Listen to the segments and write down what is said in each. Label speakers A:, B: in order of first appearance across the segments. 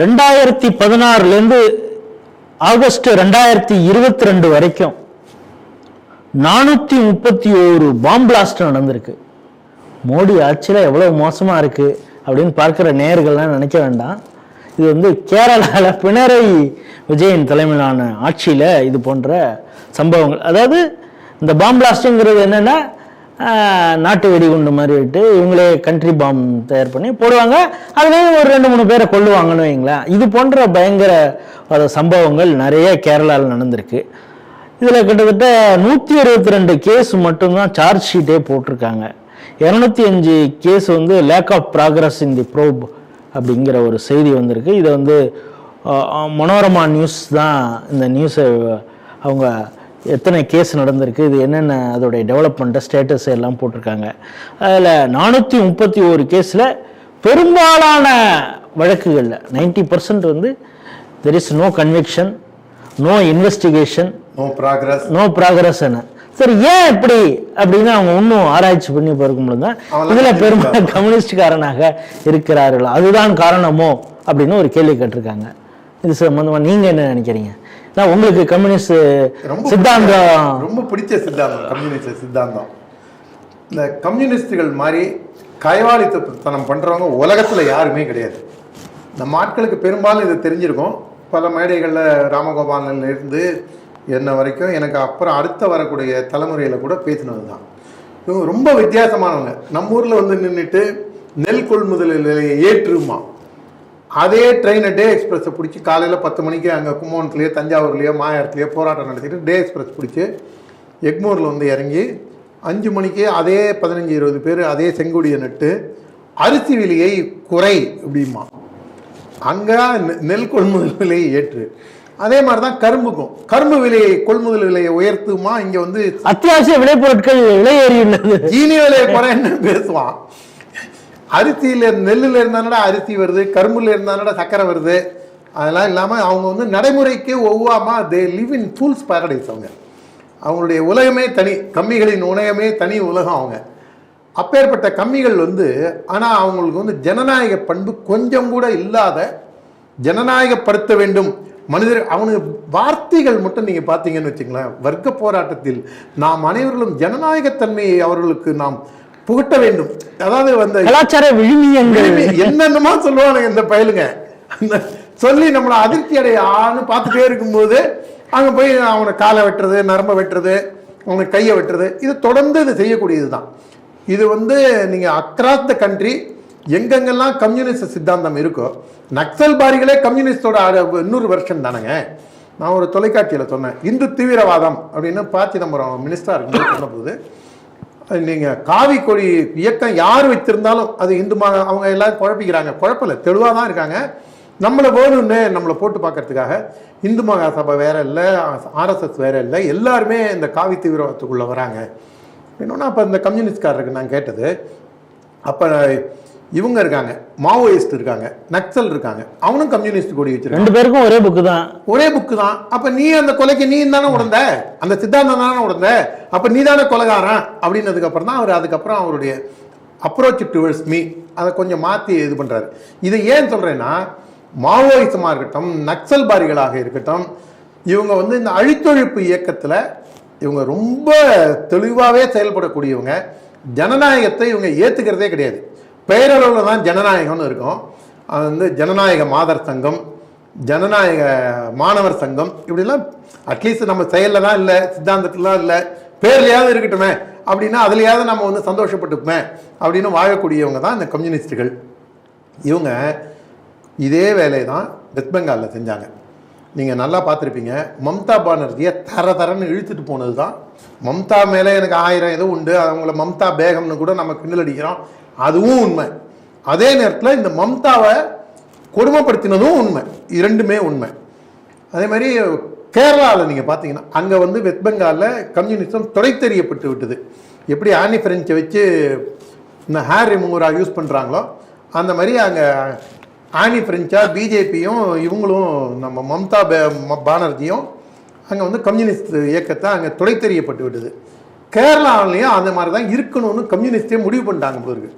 A: ரெண்டாயிரத்தி பதினாறுலேருந்து ஆகஸ்ட் ரெண்டாயிரத்தி இருபத்தி ரெண்டு வரைக்கும் நானூற்றி முப்பத்தி ஒரு பாம் பிளாஸ்ட் நடந்திருக்கு. மோடி ஆட்சியில் எவ்வளோ மோசமாக இருக்குது அப்படின்னு பார்க்குற நேர்கள்லாம் நினைக்க வேண்டாம். இது வந்து கேரளாவில் பினராயி விஜயன் தலைமையிலான ஆட்சியில் இது போன்ற சம்பவங்கள். அதாவது இந்த பாம்பிளாஸ்ட்டுங்கிறது என்னென்னா நாட்டு வெடிகுண்டு மாதிரி விட்டு இவங்களே கண்ட்ரி பாம் தயார் பண்ணி போடுவாங்க. அதுலேயும் ஒரு ரெண்டு மூணு பேரை கொள்ளுவாங்கன்னு வைங்களேன். இது போன்ற பயங்கர சம்பவங்கள் நிறைய கேரளாவில் நடந்திருக்கு. இதில் கிட்டத்தட்ட நூற்றி அறுபத்தி ரெண்டு கேஸ் மட்டும்தான் சார்ஜ் ஷீட்டே போட்டிருக்காங்க. இரநூத்தி அஞ்சு கேஸ் வந்து lack of progress in the probe அப்படிங்கிற ஒரு செய்தி வந்திருக்கு. இதை வந்து மனோரமா நியூஸ் தான் இந்த நியூஸை அவங்க எத்தனை கேஸ் நடந்திருக்கு இது என்னென்ன அதோடைய டெவலப்மெண்ட்டை ஸ்டேட்டஸ் எல்லாம் போட்டிருக்காங்க. அதில் நானூற்றி முப்பத்தி ஒரு கேஸில் பெரும்பாலான வழக்குகளில் நைன்டி பர்சன்ட் வந்து there is no conviction no investigation
B: no progress
A: no progress என்ன சரி ஏன் இப்படி அப்படின்னு அவங்க இன்னும் ஆராய்ச்சி பண்ணி பார்க்கும் பொழுது தான் இதுல பெரும்பாலும் கம்யூனிஸ்ட்காரனாக இருக்கிறார்கள்? அதுதான் காரணமோ? அப்படின்னு ஒரு கேள்வி கேட்டிருக்காங்க. இது சம்பந்தமா நீங்க என்ன நினைக்கிறீங்க? நான் உங்களுக்கு கம்யூனிஸ்ட்
B: ரொம்ப
A: சித்தாந்தம்.
B: ரொம்ப பிடிச்ச சித்தாந்தம் கம்யூனிஸ்ட் சித்தாந்தம். இந்த கம்யூனிஸ்டுகள் மாதிரி கைவாளித்தனம் பண்றவங்க உலகத்துல யாருமே கிடையாது. நம்ம ஆட்களுக்கு பெரும்பாலும் இது தெரிஞ்சிருக்கும். பல மேடைகளில் ராமகோபாலன்ல இருந்து என்ன வரைக்கும் எனக்கு அப்புறம் அடுத்த வரக்கூடிய தலைமுறையில கூட பேசினது தான் இவங்க ரொம்ப வித்தியாசமானவங்க. நம்ம ஊர்ல வந்து நின்றுட்டு நெல் கொள்முதல் நிலையை ஏற்றுமா? அதே ட்ரெயினை டே எக்ஸ்பிரஸை பிடிச்சி காலையில் பத்து மணிக்கு அங்கே கும்பகோணத்துலேயோ தஞ்சாவூர்லேயோ மாயாரத்துலேயோ போராட்டம் நடத்திட்டு டே எக்ஸ்பிரஸ் பிடிச்சி எக்மூரில் வந்து இறங்கி அஞ்சு மணிக்கு அதே பதினஞ்சு இருபது பேர் அதே செங்கொடியை நட்டு அரிசி விலையை குறை அப்படிமா. அங்கே நெல் கொள்முதல் விலையை ஏற்று. அதே மாதிரி தான் கரும்புக்கும். கரும்பு விலையை கொள்முதல் விலையை உயர்த்துமா? இங்கே வந்து
A: அத்தியாவசிய விளைபொருட்கள் விலை ஏறியுள்ளது.
B: சீனி விலையை குறைன்னு பேசுவான். அரிசியில் நெல்லில் இருந்தானடா அரிசி வருது கரும்புல இருந்தானடா சக்கரை வருது. அதெல்லாம் இல்லாமல் அவங்க வந்து நடைமுறைக்கு ஒவ்வாமா they live in fools paradise அவங்க. அவங்களுடைய உலகமே தனி கம்மிகளின் உலகமே தனி உலகம் அவங்க. அப்பேற்பட்ட கம்மிகள் வந்து ஆனால் அவங்களுக்கு வந்து ஜனநாயக பண்பு கொஞ்சம் கூட இல்லாத ஜனநாயகப்படுத்த வேண்டும். மனிதர் அவனுக்கு வார்த்தைகள் மட்டும் நீங்கள் பார்த்தீங்கன்னு வச்சுங்களேன் வர்க்க போராட்டத்தில் நாம் அனைவர்களும் ஜனநாயகத்தன்மையை அவர்களுக்கு நாம் புகட்ட வேண்டும். அதாவது அந்த
A: கலாச்சார விழுமியங்கள்.
B: என்னென்னமோ சொல்லுவானுங்க இந்த பயலுங்க. சொல்லி நம்மளை அதிர்ச்சி அடைய ஆன்னு பார்த்துட்டே இருக்கும்போது அங்கே போய் அவனை காலை வெட்டுறது நரம்பை வெட்டுறது அவனை கையை வெட்டுறது இது தொடர்ந்து இது செய்யக்கூடியது தான் இது வந்து நீங்கள் அக்ராஸ் த கண்ட்ரி எங்கெங்கெல்லாம் கம்யூனிஸ்ட் சித்தாந்தம் இருக்கோ நக்சல் பாரிகளே கம்யூனிஸ்டோட இன்னொரு வருஷன் தானேங்க. நான் ஒரு தொலைக்காட்சியில் சொன்னேன் இந்து தீவிரவாதம் அப்படின்னு ப சிதம்பரம் மினிஸ்டராக இருக்கும்போது சொன்னபோது நீங்கள் காவி கொடி இயக்கம் யார் வைத்திருந்தாலும் அது இந்து மா அவங்க எல்லாரும் குழப்பிக்கிறாங்க. குழப்பல தெளிவாக தான் இருக்காங்க. நம்மளை வேணும்னு நம்மளை போட்டு பார்க்கறதுக்காக இந்து மகாசபை வேற இல்லை ஆர்எஸ்எஸ் வேற இல்லை எல்லாருமே இந்த காவி தீவிரவாதத்துக்குள்ளே வராங்க. என்னன்னா அப்போ இந்த கம்யூனிஸ்ட்காரருக்கு நான் கேட்டது அப்போ இவங்க இருக்காங்க மாவோயிஸ்ட் இருக்காங்க நக்சல் இருக்காங்க அவனும் கம்யூனிஸ்ட் கொடி வச்சிருக்காங்க
A: ரெண்டு பேருக்கும் ஒரே புக்கு தான்.
B: ஒரே புக்கு தான். அப்ப நீ அந்த கொலைக்கு நீ தானே உடந்த? அந்த சித்தாந்தம் தானே உடந்த? அப்ப நீ தானே கொலைகாரன்? அப்படின்னதுக்கு அப்புறம் தான் அவர் அதுக்கப்புறம் அவருடைய அப்ரோச் டுவர்ட்ஸ் மீ அதை கொஞ்சம் மாற்றி இது பண்றாரு. இதை ஏன் சொல்றேன்னா மாவோயிசமாக இருக்கட்டும் நக்சல் பாரிகளாக இருக்கட்டும் இவங்க வந்து இந்த அழித்தொழிப்பு இயக்கத்தில் இவங்க ரொம்ப தெளிவாகவே செயல்படக்கூடியவங்க. ஜனநாயகத்தை இவங்க ஏற்றுக்கிறதே கிடையாது. பெயரளவில் தான் ஜனநாயகம்னு இருக்கும். அது வந்து ஜனநாயக மாதர் சங்கம் ஜனநாயக மாணவர் சங்கம் இப்படிலாம் அட்லீஸ்ட் நம்ம செயலில் தான் இல்லை சித்தாந்தத்துலாம் இல்லை பேர்லையாவது இருக்கட்டுமே அப்படின்னா அதுலையாவது நம்ம வந்து சந்தோஷப்பட்டுப்போமே அப்படின்னு வாழக்கூடியவங்க தான் இந்த கம்யூனிஸ்டுகள். இவங்க இதே வேலையை தான் வெஸ்ட் பெங்காலில் செஞ்சாங்க. நீங்கள் நல்லா பார்த்துருப்பீங்க மம்தா பானர்ஜியை தர தரன்னு இழுத்துட்டு போனது தான் மம்தா மேலே எனக்கு ஆயிரம் எதுவும் உண்டு அவங்கள மம்தா பேகம்னு கூட நம்ம கிண்டல் அடிக்கிறோம். அதுவும் உண்மை. அதே நேரத்தில் இந்த மம்தாவை கொடுமைப்படுத்தினதும் உண்மை. இரண்டுமே உண்மை. அதே மாதிரி கேரளாவில் நீங்கள் பார்த்தீங்கன்னா அங்கே வந்து வெஸ்ட் பெங்காலில் கம்யூனிசம் தொலைத்தெறியப்பட்டு விட்டது. எப்படி ஆனி ஃப்ரெஞ்சை வச்சு இந்த ஹேர் ரிமூவராக யூஸ் பண்ணுறாங்களோ அந்த மாதிரி அங்கே ஆனி ஃப்ரெஞ்சாக பிஜேபியும் இவங்களும் நம்ம மம்தா பே- பானர்ஜியும் அங்கே வந்து கம்யூனிஸ்ட் இயக்கத்தை அங்கே தொலைத்தெறியப்பட்டு விட்டது. கேரளாவிலையும் அந்த மாதிரி தான் இருக்கணும்னு கம்யூனிஸ்டே முடிவு பண்ணிட்டாங்க போல இருக்கு.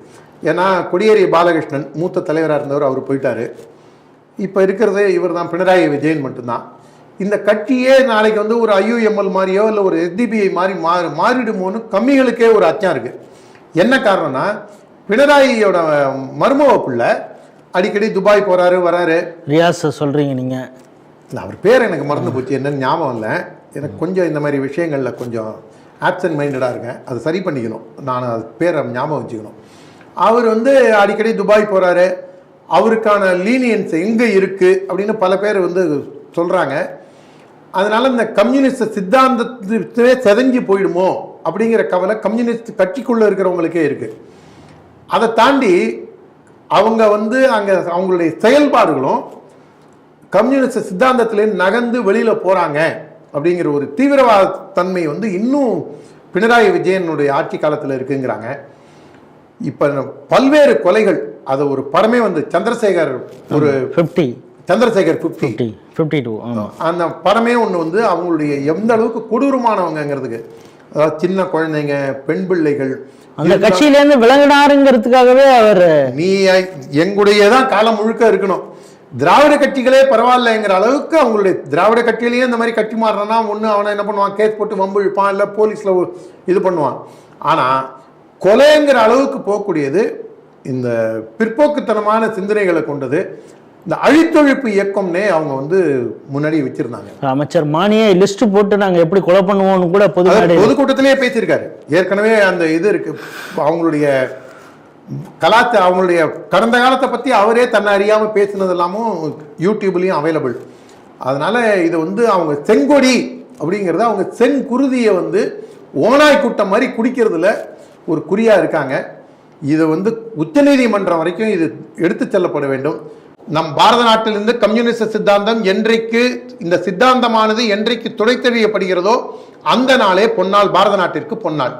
B: ஏன்னா கொடியேறி பாலகிருஷ்ணன் மூத்த தலைவராக இருந்தவர் அவர் போயிட்டாரு. இப்போ இருக்கிறது இவர் தான் பினராயி விஜயன் மட்டும்தான். இந்த கட்சியே நாளைக்கு வந்து ஒரு ஐயுஎம்எல் மாதிரியோ இல்லை ஒரு எஸ்டிபிஐ மாதிரி மாறி மாறிடுமோன்னு கம்மிகளுக்கே ஒரு அச்சம் இருக்குது என்ன காரணம்னா பினராயியோட மருமக பிள்ளை அடிக்கடி துபாய் போகிறாரு வராரு.
A: ரியாஸை சொல்றீங்க நீங்க.
B: இல்லை அவர் பேர் எனக்கு மறந்து போச்சு என்னன்னு ஞாபகம் இல்லை. எனக்கு கொஞ்சம் இந்த மாதிரி விஷயங்களில் கொஞ்சம் ஆப்சன்ட் மைண்டடாக இருக்கேன். அதை சரி பண்ணிக்கணும். நான் அது பேரை ஞாபகம் வச்சுக்கணும். அவர் வந்து அடிக்கடி துபாய் போகிறாரு அவருக்கான லீனியன்ஸ் எங்கே இருக்குது அப்படின்னு பல பேர் வந்து சொல்கிறாங்க அதனால் இந்த கம்யூனிஸ்ட் சித்தாந்தத்திலே செதஞ்சு போயிடுமோ? அப்படிங்கிற கவலை கம்யூனிஸ்ட் கட்சிக்குள்ளே இருக்கிறவங்களுக்கே இருக்குது அதை தாண்டி அவங்க வந்து அங்கே அவங்களுடைய செயல்பாடுகளும் கம்யூனிஸ்ட் சித்தாந்தத்திலே நகர்ந்து வெளியில் போகிறாங்க அப்படிங்கிற ஒரு தீவிரவாத தன்மை வந்து இன்னும் பினராயி விஜயனுடைய ஆட்சி காலத்தில் இருக்குங்கிறாங்க. இப்போ பல்வேறு கொலைகள் அது ஒரு படமே வந்து சந்திரசேகர் ஒரு
A: fifty
B: Chandrasekhar fifty
A: fifty two
B: அந்த படமே ஒன்று வந்து அவங்களுடைய எந்த அளவுக்கு கொடூரமானவங்கங்கிறதுக்கு. அதாவது சின்ன குழந்தைங்க பெண் பிள்ளைகள்
A: அந்த கட்சியிலேருந்து விலகினாருங்கிறதுக்காகவே அவர்
B: நீ எங்களுடைய தான் காலம் முழுக்க இருக்கணும். திராவிட கட்சிகளே பரவாயில்லைங்கிற அளவுக்கு அவங்களுடைய திராவிட கட்சியிலேயே இந்த மாதிரி கட்சி மாறுறான்னா ஒன்று அவனை என்ன பண்ணுவான்? கேஸ் போட்டு வம்பு இழுப்பான் இல்லை போலீஸில் இது பண்ணுவான். ஆனால் கொலைங்கிற அளவுக்கு போகக்கூடியது இந்த பிற்போக்குத்தனமான சிந்தனைகளை கொண்டது இந்த அழித்தொழிப்பு இயக்கம்னே அவங்க வந்து முன்னாடி வச்சிருந்தாங்க.
A: அமைச்சர் மானியே லிஸ்ட் போட்டு நாங்க எப்படி கொலை பண்ணுவோம்னு கூட
B: பொதுக்கூட்டத்திலேயே பேசியிருக்காரு. ஏற்கனவே அந்த இது இருக்கு. அவங்களுடைய கலாச்சார அவங்களுடைய கடந்த காலத்தை பற்றி அவரே தன்னை அறியாமல் பேசினது எல்லாமும் யூடியூப்லேயும் அவைலபிள் அதனால் இது வந்து அவங்க செங்கொடி அப்படிங்கிறத அவங்க செங்குருதியை வந்து ஓனாய் கூட்டம் மாதிரி குடிக்கிறதுல ஒரு குறியாக இருக்காங்க. இது வந்து உச்சநீதிமன்றம் வரைக்கும் இது எடுத்து செல்லப்பட வேண்டும். நம் பாரத நாட்டிலிருந்து கம்யூனிஸ்ட் சித்தாந்தம் என்றைக்கு இந்த சித்தாந்தமானது என்றைக்கு துடைத்தெழியப்படுகிறதோ அந்த நாளே பொன்னாள் பாரத நாட்டிற்கு பொன்னாள்